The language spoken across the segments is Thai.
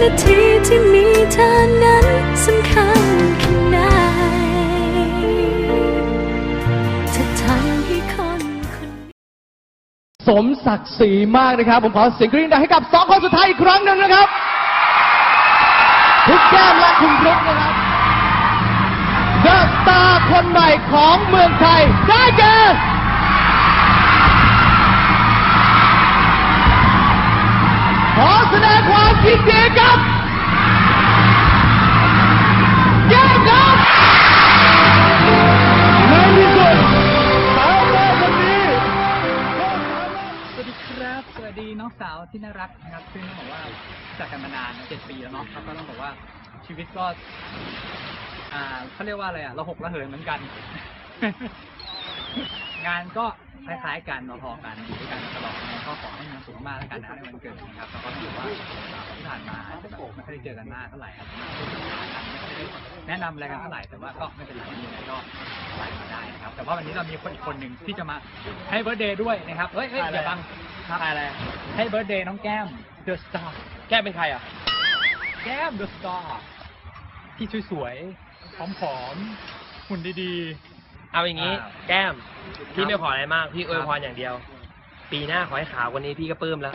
นาทีที่มีเธอนั้นสำคัญแค่ไหนถ้าทำให้คนคนสมศักดิ์ศรีมากนะครับ ผมขอเสียงกรี๊ดดังให้กับสองคนสุดท้ายอีกครั้งหนึ่งนะครับคุณแก้มและคุณพลุกนะครับเดอะสตาร์คนใหม่ของเมืองไทยได้แก่ สดงความยินดีกับแก้มครับในที่สุดสาวแม่คนนี้ก็สามารถ สวัสดีครับ สวัสดีน้องสาวที่น่ารักนะครับ ซึ่งต้องบอกว่ารู้จากกันมานานเจ็ดปีแล้วเนาะครับก็ต้องบอกว่าชีวิตก็ อ่าเขาเรียกว่าอะไรอะเราหกระเหินเหมือนกัน งานก็ คล้ายๆกันพอๆกันอยู่ด้วยกันมาตลอดนะก็ขอให้มีความสุขมากแล้วกันนะในวันเกิดนะครับแล้วก็ถือว่าที่ผ่านมาอาจจะแบบไม่ค่อยได้เจอกันมากเท่าไหร่ครับไม่ได้แนะนำอะไรกันเท่าไหร่แต่ว่าก็ไม่เป็นไรมีอะไรก็ไลน์มาได้นะครับแต่ว่าวันนี้เรามีคนอีกคนหนึ่งที่จะมาให้เบิร์ดเดย์ด้วยนะครับเฮ้ยเฮ้ยอย่าบังครับอะไรให้เบิร์ดเดย์น้องแก้มเดอะสตาร์แก้มเป็นใครอะ แก้มเดอะสตาร์ที่สวยๆผอมๆหุ่นดีๆ เอาอย่างนี้อ่าแก้ม พี่ครับไม่ขออะไรมาก พี่อวยครับพรอย่างเดียว ปีหน้าขอให้ขาวกว่านี้พี่ก็ปลื้มแล้ว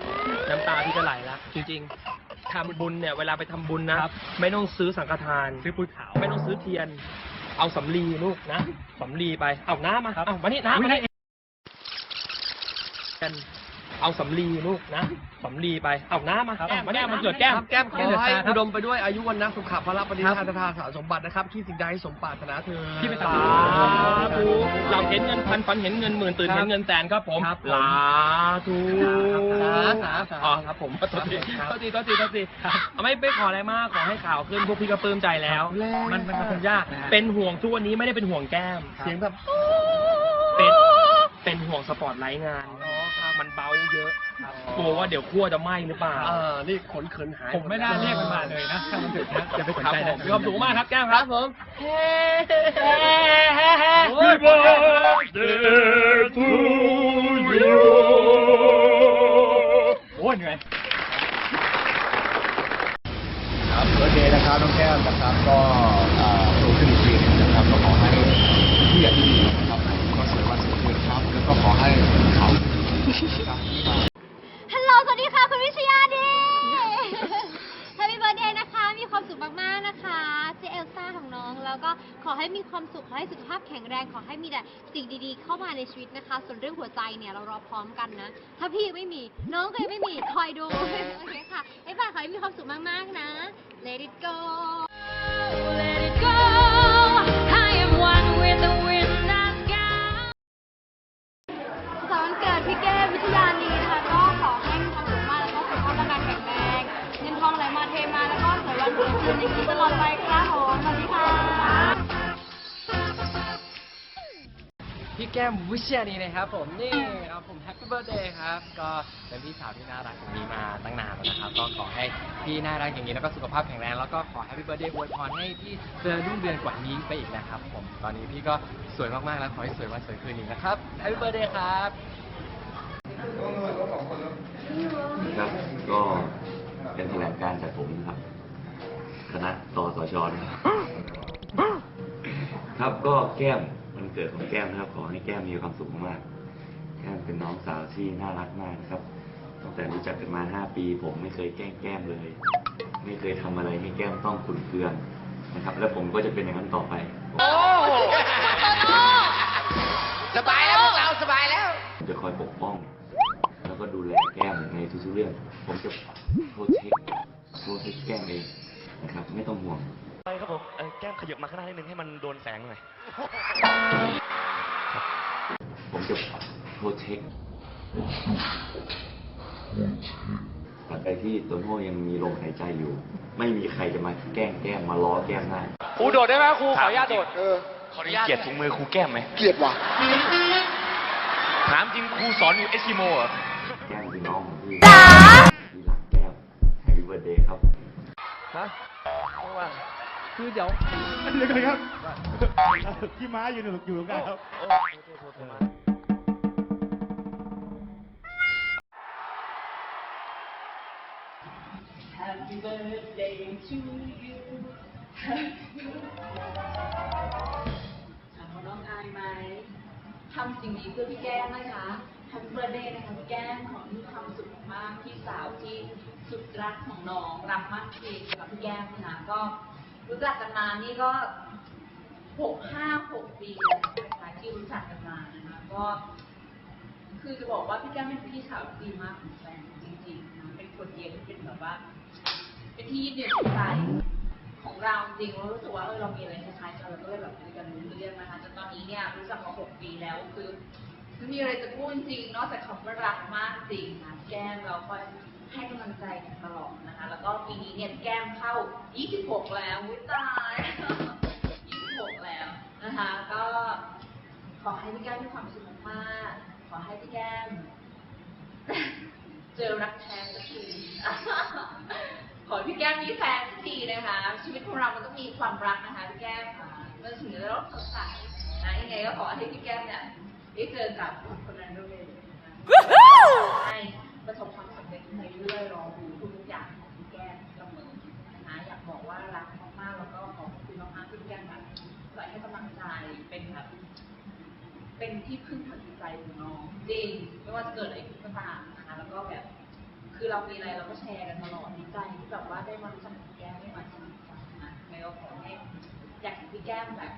น้ำตาพี่ก็ไหลแล้วจริง ๆทำบุญเนี่ย เวลาไปทำบุญนะครับไม่ต้องซื้อสังฆทาน ซื้อปุ้ยขาว ไม่ต้องซื้อเทียน เอาสำลีลูกนะสำลีไป เอาน้ำมาครับเอามานี่น้ำอุ๊ยมานี่กัน เอาสำลีลูกนะสำลีไปเอาน้ำมาครับเอามานี่มันเกิดแก้มแก้มขอแก้มเดือดให้ตาครับอุดมไปด้วยอายุวันนะสุขภาระปฏิครับภาณทานสารสมบัตินะครับที่สิ่งใดให้สมปรารถนาเธอที่ไปสาทำธุเราเห็นเงินพันฝันเห็นเงินหมื่นตื่นครับเห็นเงินแสนครับผมครับผมสาธุสาสาสาอ๋อครับผมโทษทีครับโทษทีโทษทีโทษทีเอาไม่ไม่ขออะไรมากขอให้ข่าวขึ้นพวกพี่ก็ปลื้มใจแล้ว มันมันคงยากนะฮะเป็นห่วงทุกวันนี้ไม่ได้เป็นห่วงแก้มเสียงแบบเป็นเป็นห่วงสปอร์ตไลท์งาน มันเบาเยอะกลัวว่าเดี๋ยวขั้วจะไหม้หรือเปล่าเออนี่ขนเขินหายผมไม่น่าเรียกมันมาเลยนะถ้ามันถึงนะอย่าไปสนครับใจผนะมมีความสุขมากครับแก้มครับผมโอ้ยเหนื่อย ครับเบิร์ดเดย์นะครับน้องแก้มนะครับก็อ่าโตขึ้นอีกปีหนึงนะครับก็ขอให้ผู้ใหญ่ที่ดีนะครับก็สวยวันสวยคืนครับแล้วก็ขอให้เขาครับ ฮัลโหล สวัสดีค่ะ คุณวิชยาดีแฮปปี้เบิร์ดเดย์นะคะ มีความสุขมาก ๆ นะคะเจเอลซ่าของน้อง แล้วก็ขอให้มีความสุข ขอให้สุขภาพแข็งแรง ขอให้มีแต่สิ่งดีๆ เข้ามาในชีวิตนะคะ ส่วนเรื่องหัวใจเนี่ย เรารอพร้อมกันนะ ถ้าพี่ยังไม่มี น้องก็ยังไม่มี คอยดู โอเคค่ะไอ้ฝ่ายขอให้มีความสุขมาก ๆ นะ Let it go Let it go. มวิเชียนีนะครับผมนี่ครับผมแฮปปี้เบิร์ดเดย์ครับ ก็เป็นพี่สาวที่น่ารักอย่างนี้มาตั้งนานแล้วนะครับ ก็ขอให้พี่น่ารักอย่างนี้แล้วก็สุขภาพแข็งแรงแล้วก็ขอแฮปปี้เบิร์ดเดย์อวยพรให้พี่เจริญรุ่งเรืองกว่านี้ไปอีกนะครับ ผมตอนนี้พี่ก็สวยมากๆแล้วขอให้สวยวันสวยคืนอีกนะครับแฮปปี้เบิร์ดเดย์ครับครับก็เป็นแถลงการจากผมนะครับ คณะตสชนะครับ ครับก็แก้ม เกิดของแก้มนะครับ ขอให้แก้มมีความสุขมากๆแก้มเป็นน้องสาวที่น่ารักมากนะครับ ตั้งแต่รู้จักกันมาห้าปี ผมไม่เคยแกล้งแก้มเลย ไม่เคยทำอะไรให้แก้มต้องขุนเคืองนะครับ และผมก็จะเป็นอย่างนั้นต่อไปสบายแล้วพวกเราสบายแล้วผมจะคอยปกป้อง แล้วก็ดูแลแก้มในทุกๆเรื่อง ผมจะโปรเทคโปรเทคแก้มเองนะครับ ไม่ต้องห่วงไป ครับผมเอ่อแก้มขยับมาข้างหน้านิดนึงให้มันโดนแสงหน่อย ผมจะโปรเทคตราบใดที่โตโน่ยังมีลมหายใจอยู่ ไม่มีใครจะมาแกล้งแก้มมาล้อแก้มได้ครูโดดได้ไหมครูขออนุญาตโดด เออ ขออนุญาตเกลียดถุงมือครูแก้มไหม เกลียดว่ะ ถามจริงครูสอนอยู่เอสกิโมเหรอ แก้มคือน้องของพี่พี่รักแก้ม Happy Birthday ครับ ฮะไม่ว่า คือเดี๋ยวเดี๋ยวก่อนครับพี่ม้าอยู่อยู่ตรงกลางครับแ birthday to you ถามว่าน้องอายไหมทำสิ่งนี้เพื่อพี่แก้มนะคะ Happy birthday นะคะพี่แก้มขอให้มีความสุขมากพี่สาวที่สุดรักของน้องรักมากจริงสำหรับพี่แก้มนะคะก็ รู้จักกันมานี่ก็หกห้าหกปีแล้วนะคะที่รู้จักกันมานะคะก็ คือจะบอกว่าพี่แก้มเป็นพี่สาวที่ดีมากของแฟนจริงๆนะเป็นคนเดียวที่เป็นแบบว่า เป็นที่ยึดเหนี่ยวจิตใจของเราจริงเรารู้สึกว่าเออเรามีอะไรคล้ายๆกันเราก็เลยแบบคุยกันรู้เรื่องนะคะจนตอนนี้เนี่ยรู้จักมาหกปีแล้วคือไม่มีอะไรจะพูดจริงนอกจากคำว่ารักมากจริงนะแก้มเราคอย ให้กำลังใจกันตลอดนะคะ แล้วก็ปีนี้เนี่ยแก้มเข้า 26 แล้ววิตาย 26 แล้วนะคะ ก็ขอให้พี่แก้มมีความสุขมากๆขอให้พี่แก้ม เจอรักแท้สักทีขอให้พี่แก้มมีแฟนสักทีนะคะ ชีวิตของเรามันต้องมีความรักนะคะพี่แก้มค่ะมันถึงจะต้องสดใสนะยังไงก็ขอให้พี่แก้มเนี่ยได้เจอกับคนนั้นด้วยนะคะให้ประสบความสำเร็จ ในเรื่อยรอดูทุกอย่างของพี่แก้มเสมอนะคะอยากบอกว่ารักมากๆแล้วก็ขอบคุณมากๆที่พี่แก้มแบบคอยให้กำลังใจเป็นแบบเป็นที่พึ่งทางจิตใจของน้องจริงไม่ว่าจะเกิดอะไรขึ้นก็ตามนะคะแล้วก็แบบ คือเรามีอะไรเราก็แชร์กันตลอดดีใจที่แบบว่าได้มารู้จักพี่แก้มได้มาสนิทกันนะไม่ก็ขอให้อยากเห็นพี่แก้มแบบ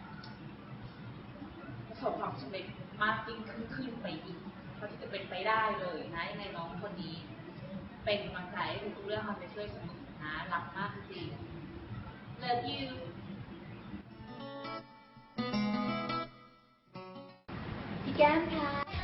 ประสบความสำเร็จมากยิ่งขึ้นขึ้นไปอีกเท่าที่จะเป็นไปได้เลยนะยังไงน้องคนนี้ เป็นกำลังใจให้ทุกเรื่องเอาไปช่วยเสมอนะรักมากจริง love you พี่แก้มค่ะ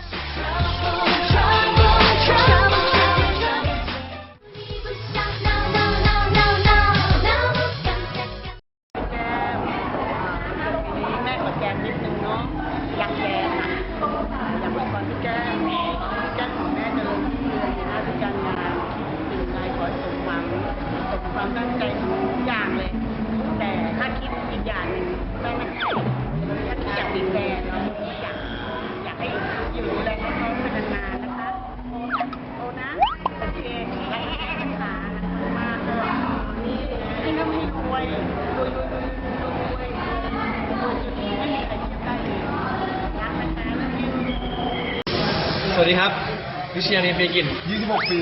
วิเชียรนีเปกิน26 ปี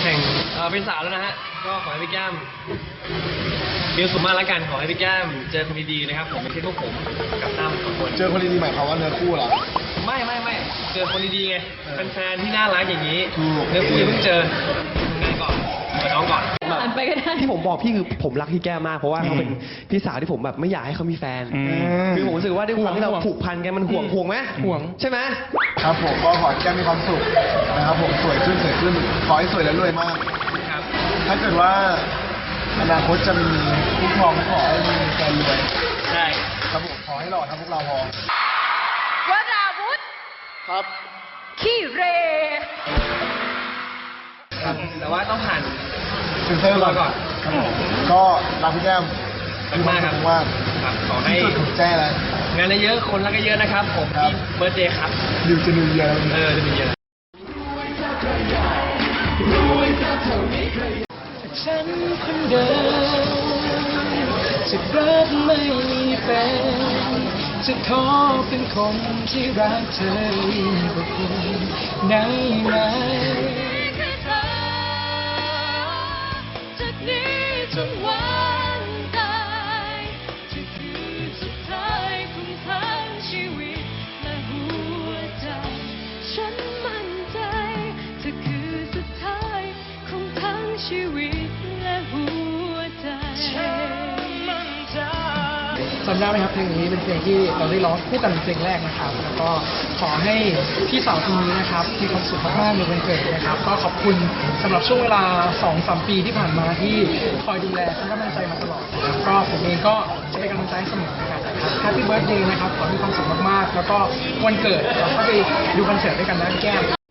แข่งเอ่อเป็นสาวแล้วนะฮะ ก็ขอให้พี่แก้มมีความสุขมากแล้วกัน ขอให้พี่แก้มเจอคนดีๆนะครับ ผมไม่ใช่พวกผมกับตั้มสองคน เจอคนดีๆหมายความว่าเนื้อคู่เหรอ ไม่ไม่ไม่เจอคนดีๆไง เป็นแฟนที่น่ารักอย่างนี้ถูก เนื้อคู่ยังเพิ่งเจอทำงานก่อนเปิดน้องก่อน ที่ผมบอกพี่คือผมรักพี่แก้มมาก เพราะว่าเขาเป็นพี่สาวที่ผมแบบไม่อยากให้เขามีแฟน คือผมรู้สึกว่าด้วยความที่เราผูกพันกันมันห่วงห่วงไหมห่วง ใช่ไหมครับผมก็ขอให้แก้มมีความสุขนะครับผมสวยขึ้นสวยขึ้นขอให้สวยและรวยมากครับถ้าเกิดว่าอนาคตจะมีคุ้มครองขอให้มีแฟนรวยใช่ครับผมขอให้หล่อทั้งพวกเราพอวราวุธครับขี้เร ครับ แต่ว่าต้องผ่านเซ็นเซอร์ก่อนก่อน ครับผมก็รักพี่แก้มรักมากครับมากครับขอให้ที่สุดของแจ้แล้ว งานเยอะๆคนรักเยอะๆนะครับ ผมครับเบิร์ดเดย์ครับดิวจะนิวเยียร์แล้วเออจะมีเยอะ ฉันคนเดิมจะรักไม่มีแฟนจะขอเป็นคนที่รักเธอยิ่งกว่าคนไหนไหน จนวันตายจะคือสุดท้ายของทั้งชีวิตและหัวใจ ฉันมั่นใจจะคือสุดท้ายของทั้งชีวิตและหัวใจจำได้ไหมครับเพลงนี้เป็นเพลงที่เราได้ร้องคู่กันเป็นเพลงแรกนะครับแล้วก็ ขอให้พี่สาวคนนี้นะครับมีความสุขมากๆในวันเกิดนะครับ ก็ขอบคุณสำหรับช่วงเวลา2อสปีที่ผ่านมาที่คอยดูแลให้กำลังใจมาตลอดนะครับก็ผมเองก็จะเป็นกำลังใจให้เสมอนะครับแฮปปี้เบิร์ดเดย์นะครับขอให้มีความสุขมากๆ แล้วก็วันเกิดเราก็ไปดูคอนเสิร์ตด้วยกันนะแก้ม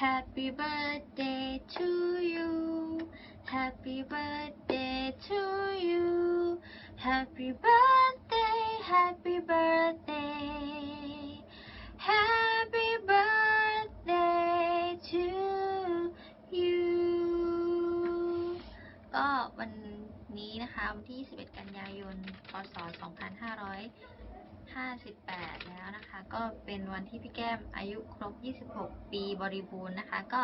Happy birthday to you Happy birthday to you Happy birthday Happy birthday Happy birthday to you ก็วันนี้นะคะ วันที่21กันยายน พศ 2500 58 แล้วนะคะ ก็เป็นวันที่พี่แก้มอายุครบ 26 ปีบริบูรณ์นะคะ ก็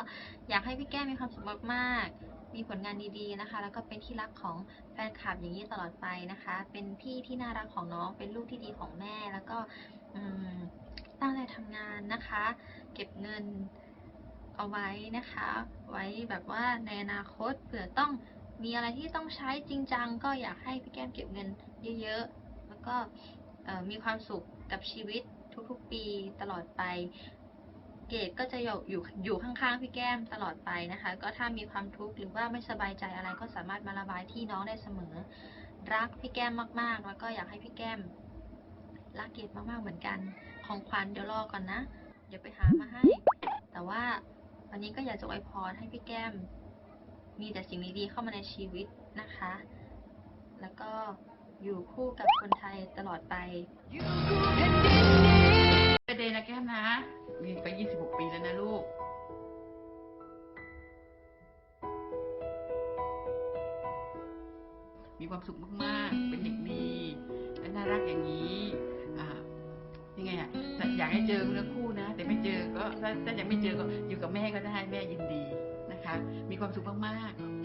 อยากให้พี่แก้มมีความสุขมากๆมีผลงานดีๆนะคะ แล้วก็เป็นที่รักของแฟนคลับอย่างนี้ตลอดไปนะคะ เป็นพี่ที่น่ารักของน้อง เป็นลูกที่ดีของแม่แล้วก็ตั้งใจทำงานนะคะ เก็บเงินเอาไว้นะคะ ไว้แบบว่าในอนาคตเผื่อต้องมีอะไรที่ต้องใช้จริงจังก็อยากให้พี่แก้มเก็บเงินเยอะๆ แล้วก็ มีความสุขกับชีวิตทุกๆปีตลอดไป เกดก็จะอยู่อยู่อยู่ข้างๆพี่แก้มตลอดไปนะคะ ก็ถ้ามีความทุกข์หรือว่าไม่สบายใจอะไรก็สามารถมาระบายที่น้องได้เสมอ รักพี่แก้มมากๆ แล้วก็อยากให้พี่แก้มรักเกดมากๆเหมือนกัน ของขวัญเดี๋ยวรอก่อนนะ เดี๋ยวไปหามาให้ แต่ว่าวันนี้ก็อยากจะอวยพรให้พี่แก้ม มีแต่สิ่งดีๆเข้ามาในชีวิตนะคะ แล้วก็ อยู่คู่กับคนไทยตลอดไปเบเดย์นะแก้มนะมีไป 26 ปีแล้วนะลูกมีความสุขมาก ๆ เป็นเด็กดีและน่ารักอย่างนี้ยังไงอะอยากให้เจอเนื้อคู่นะ แต่ไม่เจอก็ถ้าถ้ายังไม่เจอก็อยู่กับแม่ก็ได้แม่ยินดีนะคะ มีความสุขมาก ๆ